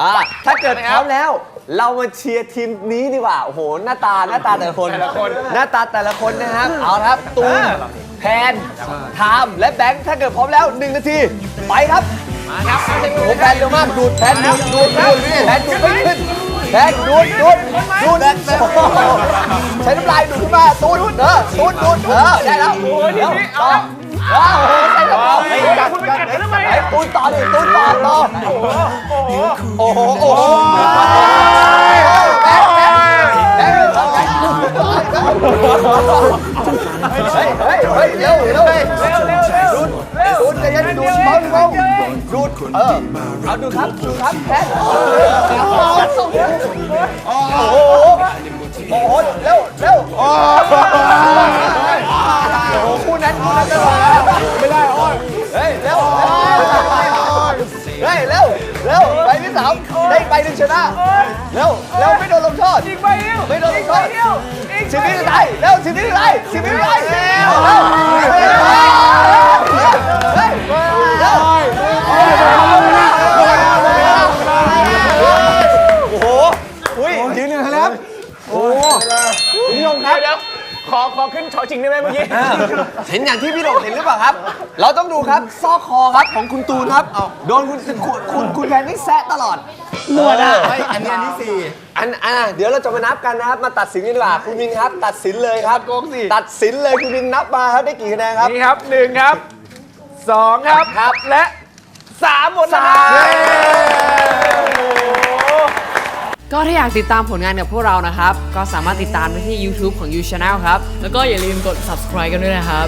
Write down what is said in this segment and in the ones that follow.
อ่าถ้าเกิดพร้อมแล้ว เรามาเชียร์ทีมนี้ดีกว่า โอ้โห หน้าตาหน้าตาแต่ละคนแต่ละคนหน้าตาแต่ละคนนะครับ เอาละครับ ตูนแพนไทามและแบงค์ถ้าเกิดพร้อมแล้ว1นาที ไปครับมาครับเอาใจโอ้มืโหอแพนเร็วมากดูดแพนดูดดูดดูดแพนดูดไม่ขึ้นแพนดูดดูดดูดโอ้โหใช้น้ำลายดูดขึ้นมาตูนเออตูนดูดเออได้แล้วโอ้ยนี่นี่เอาต่ออ้าวโอ้โหใช่ครับคุณไปกัดกันทำ ไมไอ้ตูนต่อดิตูนต่อต่อโอ้โห โอ้โห โอ้โหแบงค์แบงค์แบงค์แบงค์เฮ้ยเฮ้ยเฮ้ยเร็วเร็วเร็วเร็วเร็วเร็วดูดใจเย็นดูดเบาเบาดูดเออเอาดูครับดูครับแพทโอ้โหโสามได้ไปหนึ่งชนะเร็วเร็วไม่โดนลงโทษอีกใบเดียวไม่โดนลอีงกโทใบษเดียวอีกสิบใบวิเดีสุยดท้ายวเร็วสิบวิสุดท้ายสิบวิสุดท้าย โอ้โหคุณผู้ชมครับเดี๋ยวขอขอขึ้นชอชิงได้ไหมเมื่อกี้ เห็นอย่างที่พี่โดงเห็นหรือเปล่าครับ เราต้องดูครับซอกคอครับของคุณตูนครับโดนคุณคุณคุณคุณแพนนี่แซะตลอดหนวดอะอันนี้อันที่สี่อันอะเดี๋ยวเราจะมานับกันนะครับ มาตัดสินกันดีกว่าคุณวินครับ ตัดสินเลยครับโกงสิตัดสินเลยคุณวินนับมาครับได้กี่คะแนนครับนี่ครับหนึ่งครับสองครับครับและสามหมดแล้วครับสามโอ้โหก็ ถ้าอยากติดตามผลงานกับพวกเรานะครับ ก็สามารถติดตามได้ที่ YouTube ของ You Channel ครับ แล้วก็อย่าลืมกด subscribe กันด้วยนะครับ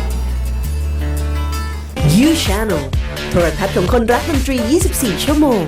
You Channel โทรทัศน์ของคนรักดนตรี 24 ชั่วโมง